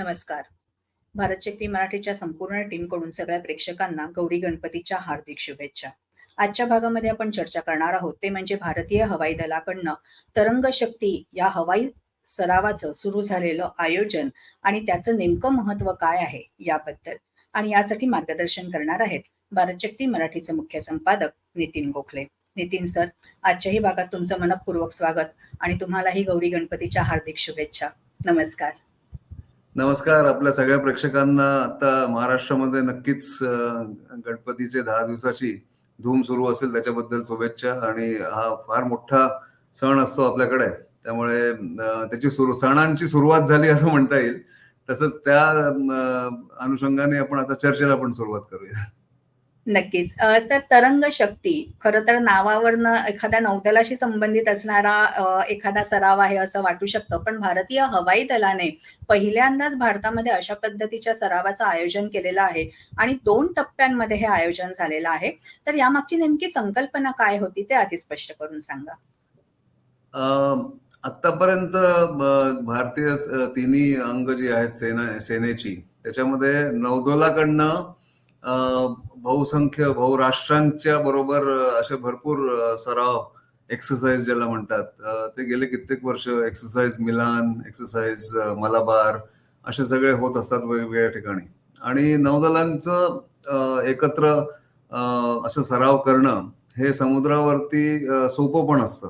नमस्कार. भारत शक्ती मराठीच्या संपूर्ण टीमकडून सगळ्या प्रेक्षकांना गौरी गणपतीच्या हार्दिक शुभेच्छा. आजच्या भागामध्ये आपण चर्चा करणार आहोत ते म्हणजे भारतीय हवाई दलाकडनं तरंग शक्ती या हवाई सरावाचं सुरू झालेलं आयोजन आणि त्याचं नेमकं महत्त्व काय आहे याबद्दल आणि यासाठी मार्गदर्शन करणार आहेत भारत शक्ती मराठीचे मुख्य संपादक नितीन गोखले. नितीन सर, आजच्याही भागात तुमचं मनःपूर्वक स्वागत आणि तुम्हालाही गौरी गणपतीच्या हार्दिक शुभेच्छा. नमस्कार. नमस्कार. आपल्या सगळ्या प्रेक्षकांना आता महाराष्ट्रामध्ये नक्कीच गणपतीचे दहा दिवसाची धूम सुरू असेल त्याच्याबद्दल शुभेच्छा आणि हा फार मोठा सण असतो आपल्याकडे. त्यामुळे त्याची सुरू सणांची सुरुवात झाली असं म्हणता येईल. तसंच त्या अनुषंगाने आपण आता चर्चेला पण सुरुवात करूया. नक्कीच. तर तरंग शक्ती खरं तर नावावरनं एखाद्या नौदलाशी संबंधित असणारा एखादा सराव आहे असं वाटू शकतं. पण भारतीय हवाई दलाने पहिल्यांदाच भारतामध्ये अशा पद्धतीच्या सरावाचं आयोजन केलेलं आहे आणि दोन टप्प्यांमध्ये हे आयोजन झालेलं आहे. तर यामागची नेमकी संकल्पना काय होती ते आधी स्पष्ट करून सांगा? आतापर्यंत भारतीय तिन्ही अंग जी आहेत सेना सेनेची त्याच्यामध्ये नौदलाकडनं बहुसंख्य बहुराष्ट्रांच्या बरोबर असे भरपूर सराव एक्सरसाइज ज्याला म्हणतात. ते गेले कित्येक वर्ष एक्सरसाइज मिलान एक्सरसाइज मलाबार असे सगळे होत असतात वेगवेगळ्या ठिकाणी. आणि नौदलांचं एकत्र असं सराव करणं हे समुद्रावरती सोपं पण असतं.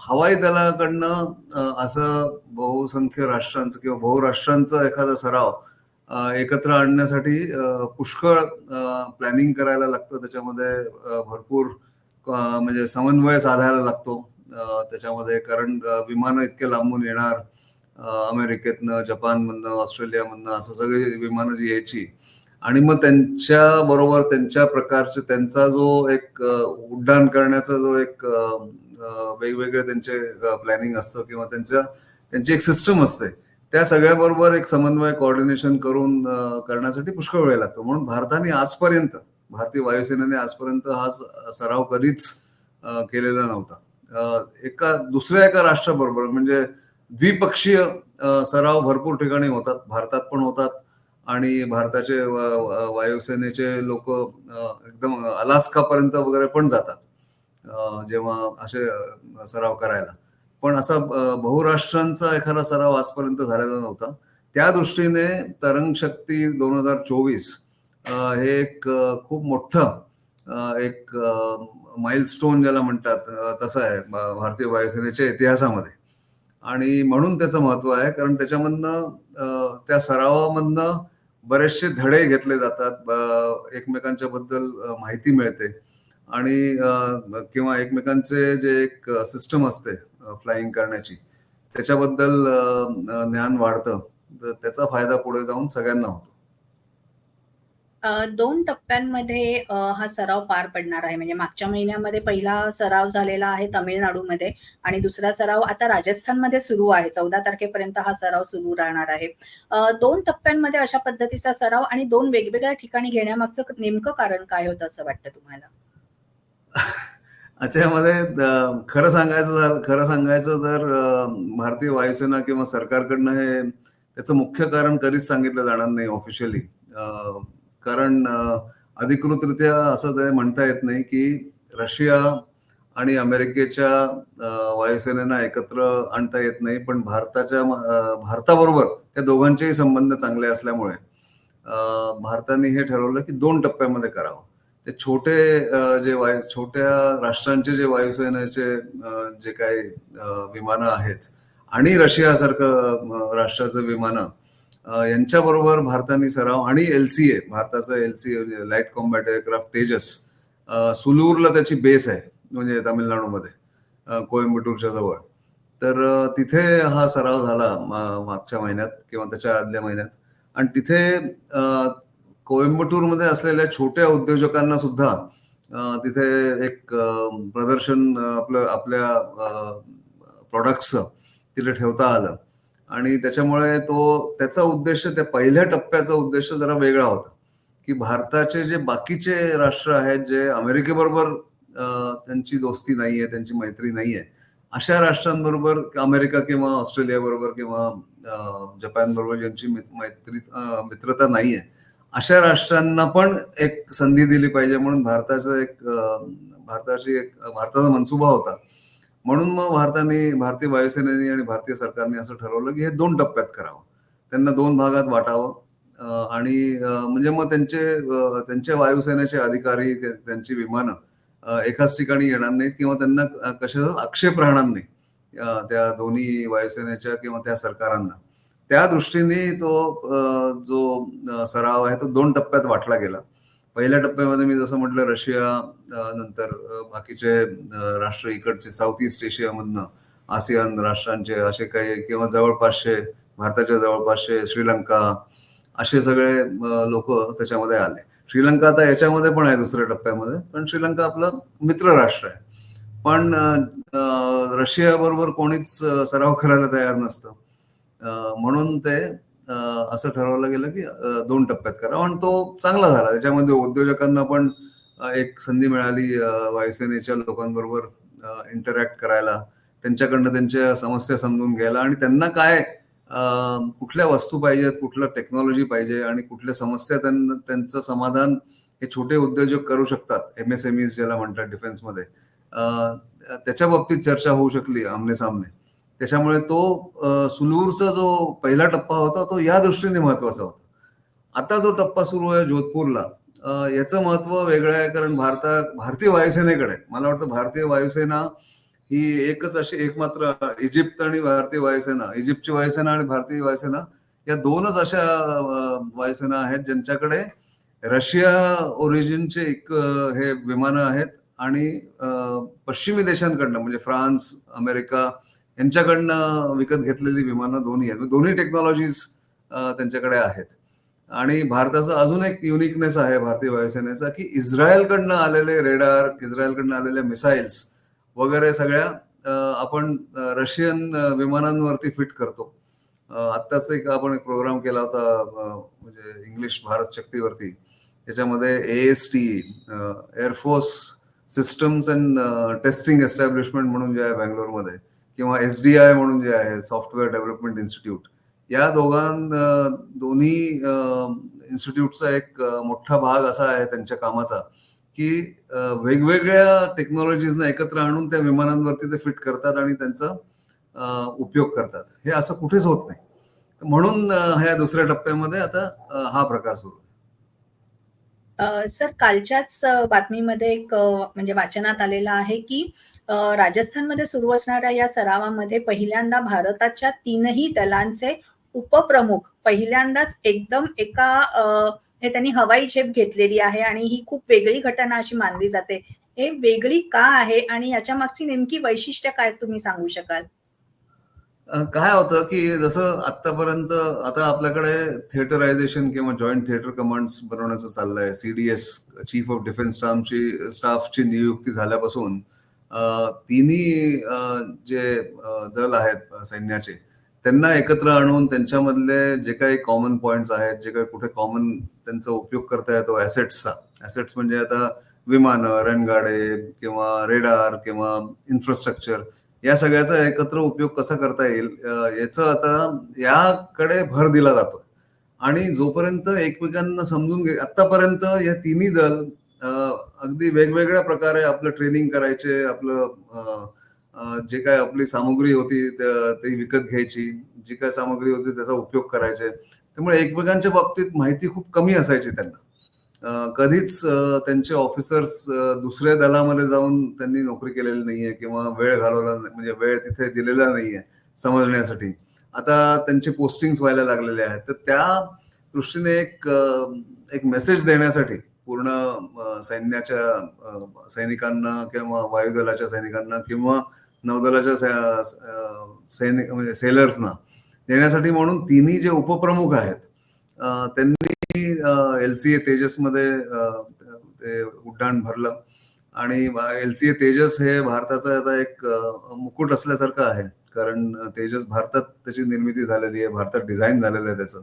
हवाई दलाकडनं असं बहुसंख्य राष्ट्रांचं किंवा बहुराष्ट्रांचा एखादा सराव एकत्र आणण्यासाठी पुष्कळ प्लॅनिंग करायला लागतं. त्याच्यामध्ये भरपूर म्हणजे समन्वय साधायला लागतो. त्याच्यामध्ये कारण विमानं इतके लांबून येणार अमेरिकेतनं जपानमधनं ऑस्ट्रेलियामधनं असं सगळी विमानं जी यायची. आणि मग त्यांच्या बरोबर त्यांच्या प्रकारचे त्यांचा जो एक उड्डाण करण्याचा जो एक वेगवेगळे त्यांचे प्लॅनिंग असतं किंवा त्यांच्या त्यांची एक सिस्टम असते. त्या सगळ्याबरोबर एक समन्वय कोऑर्डिनेशन करून करण्यासाठी पुष्कळ वेळ लागतो. म्हणून भारताने आजपर्यंत भारतीय वायुसेनेने आजपर्यंत हा सराव कधीच केलेला नव्हता. एका दुसऱ्या एका राष्ट्राबरोबर म्हणजे द्विपक्षीय सराव भरपूर ठिकाणी होतात. भारतात पण होतात आणि भारताचे वायुसेनेचे लोक एकदम अलास्कापर्यंत वगैरे पण जातात जेव्हा असे सराव करायला. पण असा बहुराष्ट्रांचा एखादा सराव आजपर्यंत झालेला नव्हता. त्या दृष्टीने तरंग शक्ती दोन हजार चोवीस हे एक खूप मोठं एक माइलस्टोन ज्याला म्हणतात तसं आहे भारतीय वायुसेनेच्या इतिहासामध्ये. आणि म्हणून त्याचं महत्त्व आहे कारण त्याच्यामधनं त्या सरावामधनं बरेचसे धडे घेतले जातात एकमेकांच्या बद्दल माहिती मिळते. आणि किंवा एकमेकांचे जे एक सिस्टम असते फ्लाइंग करण्याची त्याच्याबद्दल ज्ञान वाढतं त्याचा फायदा पुढे जाऊन सगळ्यांना होतो 2 टप्प्यांमध्ये हा सराव पार पडणार आहे. म्हणजे मागच्या महिन्यामध्ये पहिला सराव झालेला आहे तामिळनाडूमध्ये आणि दुसरा सराव आता राजस्थानमध्ये सुरू आहे. 14 तारखेपर्यंत हा सराव सुरू राहणार आहे. 2 टप्प्यांमध्ये अशा पद्धतीचा सराव आणि 2 वेगवेगळ्या ठिकाणी घेण्यामागचं नेमकं कारण काय होतं असं वाटतं तुम्हाला? याच्यामध्ये खरं सांगायचं झालं खरं सांगायचं तर भारतीय वायुसेना किंवा सरकारकडनं हे त्याचं मुख्य कारण कधीच सांगितलं जाणार नाही ऑफिशियली कारण अधिकृतरित्या असं ते म्हणता येत नाही की रशिया आणि अमेरिकेच्या वायुसेनेना एकत्र आणता येत नाही पण भारताच्या भारताबरोबर त्या दोघांचेही संबंध चांगले असल्यामुळे भारताने हे ठरवलं की दोन टप्प्यामध्ये करावं. ते छोटे जे वायू छोट्या राष्ट्रांचे जे वायुसेनेचे जे काही विमानं आहेत आणि रशियासारखं राष्ट्राचं विमानं यांच्याबरोबर भारताने सराव आणि एलसीए भारताचं LCA light combat aircraft Tejas सुलूरला त्याची बेस आहे म्हणजे तामिळनाडूमध्ये कोइंबटूरच्या जवळ. तर तिथे हा सराव झाला मागच्या महिन्यात किंवा त्याच्या आदल्या महिन्यात. आणि तिथे कोइंबटूरमध्ये असलेल्या छोट्या उद्योजकांना सुद्धा तिथे एक प्रदर्शन आपलं आपल्या प्रॉडक्ट्सचं तिथे ठेवता आलं. आणि त्याच्यामुळे तो त्याचा उद्देश त्या पहिल्या टप्प्याचा उद्देश जरा वेगळा होता. की भारताचे जे बाकीचे राष्ट्र आहेत जे अमेरिकेबरोबर त्यांची दोस्ती नाही आहे त्यांची मैत्री नाही आहे अशा राष्ट्रांबरोबर अमेरिका किंवा ऑस्ट्रेलिया बरोबर किंवा जपान बरोबर ज्यांची मैत्री मित्रता नाही आहे अशा राष्ट्रांना पण एक संधी दिली पाहिजे म्हणून भारताचं एक भारताची एक भारताचा मनसुबा होता. म्हणून मग भारताने भारतीय वायुसेनेने आणि भारतीय सरकारने असं ठरवलं की हे दोन टप्प्यात करावं. त्यांना दोन भागात वाटावं आणि म्हणजे मग त्यांचे त्यांच्या वायुसेनेचे अधिकारी त्यांची विमानं एकाच ठिकाणी येणार नाहीत किंवा त्यांना कशाचा आक्षेप राहणार नाही त्या दोन्ही वायुसेनेच्या किंवा त्या सरकारांना. त्या दृष्टीने तो जो सराव आहे तो दोन टप्प्यात वाटला गेला. पहिल्या टप्प्यामध्ये मी जसं म्हटलं रशिया नंतर बाकीचे राष्ट्र इकडचे साऊथ ईस्ट एशियामधनं आसियान राष्ट्रांचे असे काही किंवा जवळपासचे भारताच्या जवळपासचे श्रीलंका असे सगळे लोक त्याच्यामध्ये आले. श्रीलंका आता याच्यामध्ये पण आहे दुसऱ्या टप्प्यामध्ये पण श्रीलंका आपलं मित्र राष्ट्र आहे. पण रशिया बरोबर कोणीच सराव करायला तयार नसतं. म्हणून ते असं ठरवलं गेलं की दोन टप्प्यात करा. आणि तो चांगला झाला. त्याच्यामध्ये उद्योजकांना पण एक संधी मिळाली वायुसेनेच्या लोकांबरोबर इंटरॅक्ट करायला. त्यांच्याकडनं त्यांच्या समस्या समजून घ्यायला. आणि त्यांना काय कुठल्या वस्तू पाहिजेत कुठलं टेक्नॉलॉजी पाहिजे आणि कुठल्या समस्या त्यांना त्यांचं समाधान हे छोटे उद्योजक करू शकतात. एम एस एम ई ज्याला म्हणतात डिफेन्समध्ये त्याच्या बाबतीत चर्चा होऊ शकली आमने सामने. त्याच्यामुळे तो सुलूरचा जो पहिला टप्पा होता तो या दृष्टीने महत्त्वाचा होता. आता जो टप्पा सुरू आहे जोधपूरला याचं महत्त्व वेगळं आहे कारण भारता भारतीय वायुसेनेकडे मला वाटतं भारतीय वायुसेना ही एकच अशी एकमात्र इजिप्त आणि भारतीय वायुसेना इजिप्तची वायुसेना आणि भारतीय वायुसेना या दोनच अशा वायुसेना आहेत ज्यांच्याकडे रशिया ओरिजिनचे एक हे विमानं आहेत आणि पश्चिमी देशांकडनं म्हणजे फ्रान्स अमेरिका यांच्याकडनं विकत घेतलेली विमानं दोन्ही आहेत. म्हणजे दोन्ही टेक्नॉलॉजीज त्यांच्याकडे आहेत. आणि भारताचा अजून एक युनिकनेस आहे भारतीय वायुसेनेचा की इस्रायलकडनं आलेले रेडार इस्रायलकडनं आलेले मिसाईल्स वगैरे सगळ्या आपण रशियन विमानांवरती फिट करतो. आत्ताच एक आपण एक प्रोग्राम केला होता म्हणजे इंग्लिश भारत शक्तीवरती. त्याच्यामध्ये A S T air force systems and testing establishment म्हणून जे आहे बँगलोरमध्ये. किंवा एस डी आय म्हणून जे आहे सॉफ्टवेअर डेव्हलपमेंट इन्स्टिट्यूट या दोघां दोन्ही इन्स्टिट्यूटचा एक मोठा भाग असा आहे त्यांच्या कामाचा की वेगवेगळ्या टेक्नॉलॉजीजना एकत्र आणून त्या विमानांवरती ते फिट करतात आणि त्यांचा उपयोग करतात हे असं कुठेच होत नाही म्हणून ह्या दुसऱ्या टप्प्यामध्ये आता हा प्रकार सुरू आहे. सर कालच्याच बातमीमध्ये एक म्हणजे वाचनात आलेलं आहे की राजस्थानमध्ये सुरू असणाऱ्या या सरावामध्ये पहिल्यांदा भारताच्या तीनही दलांचे उपप्रमुख पहिल्यांदाच एकदम एका हे त्यांनी हवाई झेप घेतलेली आहे आणि ही खूप वेगळी घटना अशी मानली जाते. हे वेगळी का आहे आणि याच्या मागची नेमकी वैशिष्ट्य काय तुम्ही सांगू शकाल? काय होतं की जसं आतापर्यंत आता आपल्याकडे थिएटरायझेशन किंवा जॉईंट थिएटर कमांड्स बनवण्याचं चाललंय. सीडीएस चीफ ऑफ डिफेन्स स्टाफची स्टाफची नियुक्ती झाल्यापासून तिन्ही जे दल आहेत सैन्याचे त्यांना एकत्र आणून त्यांच्यामधले जे काही कॉमन पॉइंट्स आहेत जे काही कुठे कॉमन त्यांचा उपयोग करता येतो ऍसेट्सचा ऍसेट्स म्हणजे आता विमानं रणगाडे किंवा रेडार किंवा इन्फ्रास्ट्रक्चर या सगळ्याचा एकत्र उपयोग कसा करता येईल याचा याचं आता याकडे भर दिला जातो आणि जोपर्यंत एकमेकांना समजून घे आतापर्यंत या तिन्ही दल अगदी वेगवेगळ्या प्रकारे आपलं ट्रेनिंग करायचे आपलं जे काय आपली सामुग्री होती ती विकत घ्यायची जी काय सामग्री होती त्याचा उपयोग करायचे. त्यामुळे एकमेकांच्या बाबतीत माहिती खूप कमी असायची त्यांना. कधीच त्यांचे ऑफिसर्स दुसऱ्या दलामध्ये जाऊन त्यांनी नोकरी केलेली नाहीये किंवा वेळ घालवला नाही- म्हणजे वेळ तिथे दिलेला नाहीये समजण्यासाठी. आता त्यांचे पोस्टिंग व्हायला लागलेले आहेत. तर त्या दृष्टीने एक एक मेसेज देण्यासाठी पूर्ण सैन्याच्या सैनिकांना किंवा वायुदलाच्या सैनिकांना किंवा नौदलाच्या सैनिक म्हणजे सेलर्सना देण्यासाठी म्हणून तिन्ही जे उपप्रमुख आहेत त्यांनी एल सी ए तेजसमध्ये ते उड्डाण भरलं. आणि एल सी ए तेजस हे भारताचं आता एक मुकुट असल्यासारखं आहे. कारण तेजस भारतात त्याची निर्मिती झालेली आहे भारतात डिझाईन झालेलं आहे त्याचं.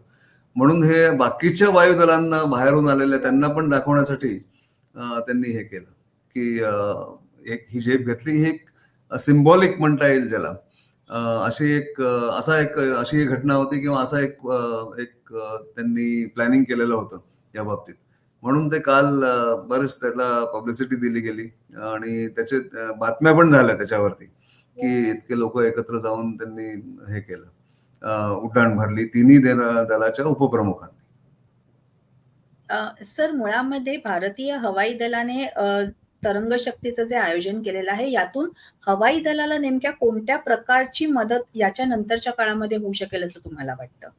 म्हणून हे बाकीच्या वायुदलांना बाहेरून आलेल्या त्यांना पण दाखवण्यासाठी त्यांनी हे केलं. की एक ही झेप घेतली ही एक सिम्बॉलिक म्हणता येईल ज्याला. अशी एक असा एक अशी घटना होती किंवा असा एक एक त्यांनी प्लॅनिंग केलेलं होतं या बाबतीत. म्हणून ते काल बरेच त्याला पब्लिसिटी दिली गेली आणि त्याचे बातम्या पण झाल्या त्याच्यावरती की इतके लोक एकत्र जाऊन त्यांनी हे केलं. उड्डाण भरली. तिन्ही दल- दलाच्या उपप्रमुखांनी. अ, सर मुळामध्ये भारतीय हवाई दलाने तरंग शक्तीचं जे आयोजन केलेलं आहे यातून हवाई दलाला नेमक्या कोणत्या प्रकारची मदत याच्या नंतरच्या काळामध्ये होऊ शकेल असं तुम्हाला वाटतं?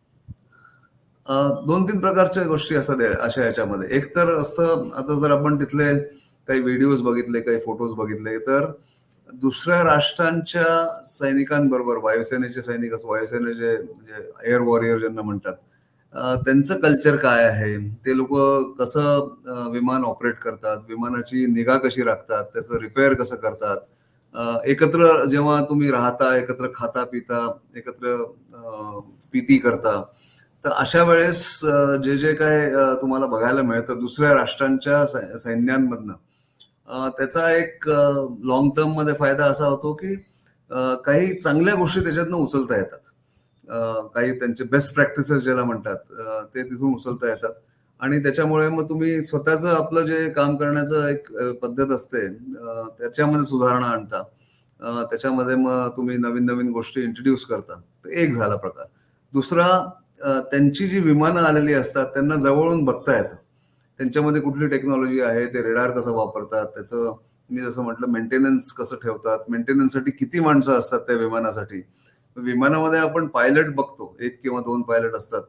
दोन तीन प्रकारच्या गोष्टी असतात अशा याच्यामध्ये. एक तर असतं आता जर आपण तिथले काही व्हिडिओज बघितले काही फोटोज बघितले तर दुसऱ्या राष्ट्रांच्या सैनिकांबरोबर वायुसेनेचे सैनिक असो वायुसेनेचे म्हणजे एअर वॉरियर ज्यांना म्हणतात त्यांचं कल्चर काय आहे? ते लोक कसं विमान ऑपरेट करतात? विमानाची निगा कशी राखतात? त्याचं रिपेअर कसं करतात? एकत्र जेव्हा तुम्ही राहता एकत्र खाता पिता एकत्र अं, पीती करता तर अशा वेळेस जे जे काय तुम्हाला बघायला मिळतं दुसऱ्या राष्ट्रांच्या सैन्यांमधनं त्याचा एक लॉंग टर्ममध्ये फायदा असा होतो की काही चांगल्या गोष्टी त्याच्यातनं उचलता येतात. काही त्यांचे बेस्ट प्रॅक्टिसेस ज्याला म्हणतात ते तिथून उचलता येतात. आणि त्याच्यामुळे मग तुम्ही स्वतःच आपलं जे काम करण्याचं एक पद्धत असते त्याच्यामध्ये सुधारणा आणता. त्याच्यामध्ये मग तुम्ही नवीन नवीन गोष्टी इंट्रोड्यूस करता. तर एक झाला प्रकार. दुसरा त्यांची जी विमानं आलेली असतात त्यांना जवळून बघता येतं. त्यांच्यामध्ये कुठली टेक्नॉलॉजी आहे ते रेडार कसं वापरतात त्याचं मी जसं म्हटलं मेंटेनन्स कसं ठेवतात मेंटेनन्ससाठी किती माणसं असतात त्या विमानासाठी? विमानामध्ये आपण पायलट बघतो एक किंवा दोन पायलट असतात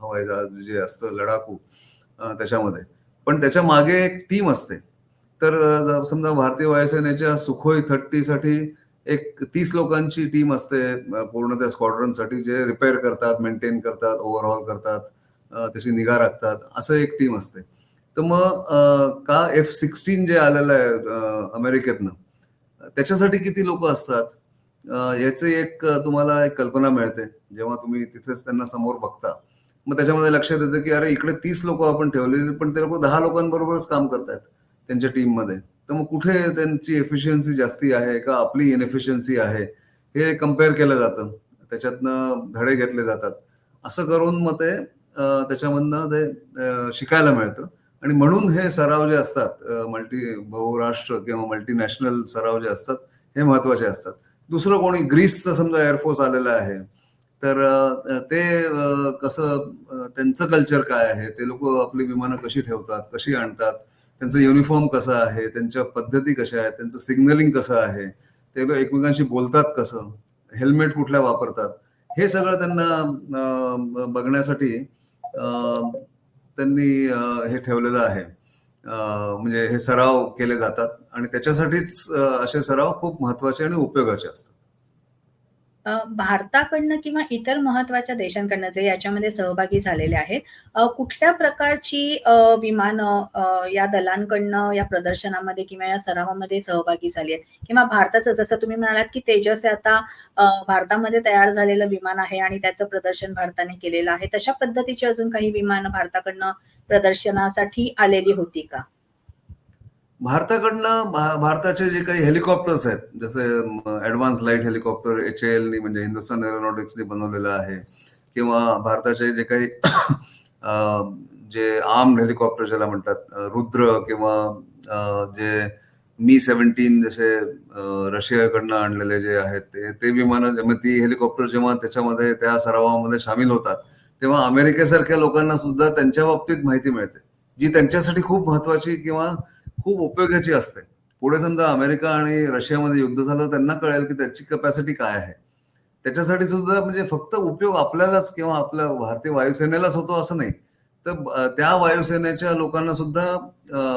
हवाई जहाज जे असतं लडाखू त्याच्यामध्ये. पण त्याच्यामागे एक टीम असते. तर समजा भारतीय वायुसेनेच्या सुखोई थर्टी साठी एक तीस लोकांची टीम असते पूर्ण त्या स्क्वॉड्रनसाठी जे रिपेअर करतात मेंटेन करतात ओव्हरऑल करतात. त्याची निगा राखतात. असं एक टीम असते तर मग का एफ सिक्स्टीन जे आलेलं आहे अमेरिकेतनं त्याच्यासाठी किती लोक असतात? याचे याची एक तुम्हाला एक कल्पना मिळते. जेव्हा तुम्ही तिथेच त्यांना समोर बघता. मग त्याच्यामध्ये लक्षात येतं की अरे इकडे तीस लोक आपण ठेवलेली पण ते लोक दहा लोकांबरोबरच काम करतायत त्यांच्या टीममध्ये तर मग कुठे त्यांची एफिशियन्सी जास्ती आहे का आपली इनएफिशियन्सी आहे? हे कंपेअर केलं जातं. त्याच्यातनं धडे घेतले जातात. असं करून मग ते त्याच्यामधनं ते शिकायला मिळतं. आणि म्हणून हे सराव जे असतात मल्टी बहुराष्ट्र किंवा मल्टीनॅशनल सराव जे असतात हे महत्त्वाचे असतात. दुसरं कोणी ग्रीसचं समजा एअरफोर्स आलेलं आहे तर ते कसं त्यांचं कल्चर काय आहे? ते लोक आपली विमानं कशी ठेवतात कशी आणतात? त्यांचं युनिफॉर्म कसं आहे? त्यांच्या पद्धती कशा आहेत? त्यांचं सिग्नलिंग कसं आहे? ते लोक एकमेकांशी बोलतात कसं? हेल्मेट कुठल्या वापरतात? हे सगळं त्यांना बघण्यासाठी त्यांनी हे ठेवलेलं आहे. म्हणजे हे सराव केले जातात. आणि त्याच्यासाठीच असे सराव खूप महत्त्वाचे आणि उपयोगाचे असतात. भारताकडनं किंवा इतर महत्त्वाच्या देशांकडनं जे याच्यामध्ये सहभागी झालेले आहेत कुठल्या प्रकारची अ, विमानं या दलांकडनं या प्रदर्शनामध्ये किंवा या सरावामध्ये सहभागी झाली आहेत? किंवा भारताचं जसं तुम्ही म्हणालात की तेजस हे आता भारतामध्ये तयार झालेलं विमान आहे आणि त्याचं प्रदर्शन भारताने केलेलं आहे तशा पद्धतीची अजून काही विमानं भारताकडनं प्रदर्शनासाठी आलेली होती का? भारताकडनं भा- भारताचे जे काही हेलिकॉप्टर्स आहेत जसे advance light helicopter H L म्हणजे हिंदुस्थान एरोनॉटिक्सनी बनवलेलं आहे किंवा भारताचे जे काही जे आर्म हेलिकॉप्टर ज्याला म्हणतात रुद्र किंवा जे मी सेव्हन्टीन जसे रशियाकडनं आणलेले जे आहेत ते ते विमानं ती हेलिकॉप्टर जेव्हा त्याच्यामध्ये त्या सरावामध्ये सामील होतात तेव्हा अमेरिकेसारख्या लोकांना सुद्धा त्यांच्या बाबतीत माहिती मिळते जी त्यांच्यासाठी खूप महत्वाची किंवा खूप उपयोगाची असते. पुढे समजा अमेरिका आणि रशियामध्ये युद्ध झालं त्यांना कळेल की त्याची कपॅसिटी काय आहे. त्याच्यासाठी सुद्धा म्हणजे फक्त उपयोग आपल्यालाच किंवा आपल्या भारतीय वायुसेनेलाच होतो असं नाही. तर त्या वायुसेनेच्या लोकांना सुद्धा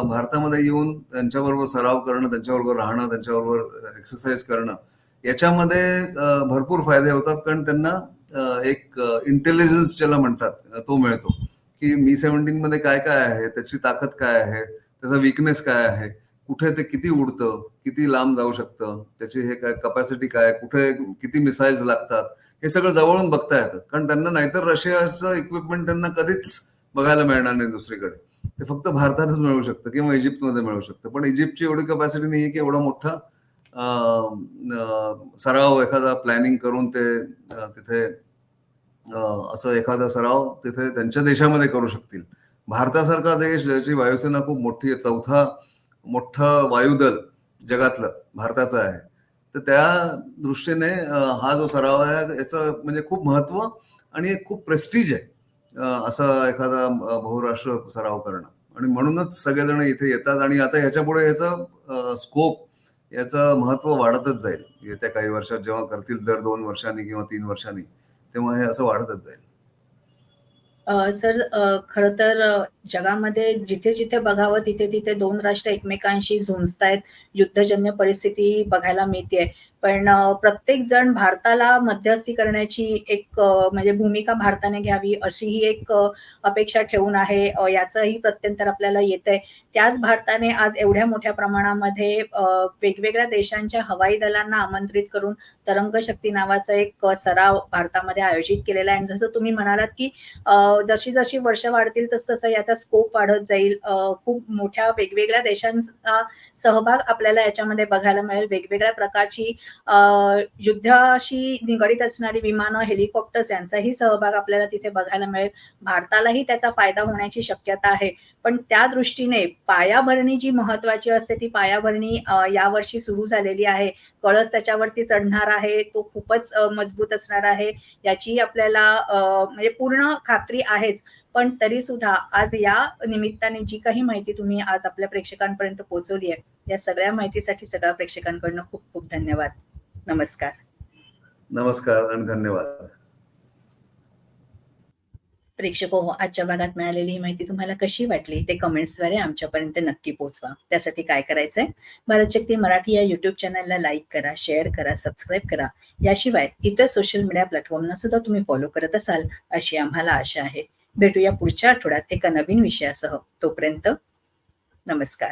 भारतामध्ये येऊन त्यांच्याबरोबर सराव करणं त्यांच्याबरोबर राहणं त्यांच्याबरोबर एक्सरसाइज करणं याच्यामध्ये भरपूर फायदे होतात. कारण त्यांना एक इंटेलिजन्स ज्याला म्हणतात तो मिळतो. की मी सेव्हन्टीन मध्ये काय काय आहे त्याची ताकद काय आहे त्याचा विकनेस काय आहे? कुठे ते किती उडतं? किती लांब जाऊ शकतं? त्याची हे काय कपॅसिटी काय? कुठे किती मिसाईल्स लागतात? हे सगळं जवळून बघता येतं. कारण त्यांना नाहीतर रशियाचं इक्विपमेंट त्यांना कधीच बघायला मिळणार नाही दुसरीकडे. ते फक्त भारतातच मिळू शकतं किंवा इजिप्तमध्ये मिळू शकतं. पण इजिप्तची एवढी कपॅसिटी नाही की एवढा मोठा सराव एखादा प्लॅनिंग करून ते तिथे असं एखादा सराव तिथे त्यांच्या देशामध्ये करू शकतील. भारतासारखा देश ज्याची वायुसेना खूप मोठी आहे चौथा मोठं वायुदल जगातलं भारताचं आहे. तर त्या दृष्टीने हा जो सराव आहे याचं म्हणजे खूप महत्त्व आणि एक खूप प्रेस्टिज आहे असा एखादा बहुराष्ट्र सराव करणं. आणि म्हणूनच सगळेजण इथे येतात आणि आता ह्याच्या पुढे याचं स्कोप याचं महत्त्व वाढतच जाईल. येत्या काही वर्षात जेव्हा करतील दर दोन वर्षांनी किंवा तीन वर्षांनी तेव्हा हे असं वाढतच जाईल. सर खर खरं तर जगामध्ये जिथे जिथे बघावं तिथे तिथे दोन राष्ट्र एकमेकांशी झुंजतायत. युद्धजन्य परिस्थिती बघायला मिळते पण प्रत्येक जण भारताला मध्यस्थी करण्याची एक म्हणजे भूमिका भारताने घ्यावी अशी ही एक अपेक्षा ठेवून आहे. याचंही प्रत्यंतर आपल्याला येतंय. त्याच भारताने आज एवढ्या मोठ्या प्रमाणामध्ये वेगवेगळ्या देशांच्या हवाई दलांना आमंत्रित करून तरंग शक्ती नावाचा एक सराव भारतामध्ये आयोजित केलेला आहे. आणि जसं तुम्ही म्हणालात की जशी जशी वर्ष वाढतील तसं तसं याचा स्कोप वाढत जाईल. खूप मोठ्या वेगवेगळ्या देशांचा सहभाग आपल्याला याच्यामध्ये बघायला मिळेल. वेगवेगळ्या प्रकारची युद्धाशी निगडीत असणारी विमानं हेलिकॉप्टर्स यांचाही सहभाग आपल्याला तिथे बघायला मिळेल. भारतालाही त्याचा फायदा होण्याची शक्यता आहे. पण त्या दृष्टीने पायाभरणी जी महत्वाची असते ती पायाभरणी यावर्षी सुरू झालेली आहे. कळस त्याच्यावरती चढणार आहे. तो खूपच मजबूत असणार आहे. याची आपल्याला म्हणजे पूर्ण खात्री आहेच. पण तरी सुद्धा आज या निमित्ताने जी काही माहिती तुम्ही आज आपल्या प्रेक्षकांपर्यंत पोहोचवली आहे या सगळ्या माहितीसाठी सगळ्या प्रेक्षकांकडनं खूप खूप धन्यवाद. नमस्कार. नमस्कार आणि धन्यवाद. प्रेक्षक हो आजच्या भागात मिळालेली ही माहिती तुम्हाला कशी वाटली ते कमेंट्सद्वारे आमच्यापर्यंत नक्की पोहोचवा. त्यासाठी काय करायचंय? भारत शक्ती मराठी या युट्यूब चॅनलला लाईक करा शेअर करा सबस्क्राईब करा. याशिवाय इतर सोशल मीडिया प्लॅटफॉर्मना सुद्धा तुम्ही फॉलो करत असाल अशी आम्हाला आशा आहे. भेटूया पुढच्या आठवड्यात एका नवीन विषयासह. तोपर्यंत नमस्कार.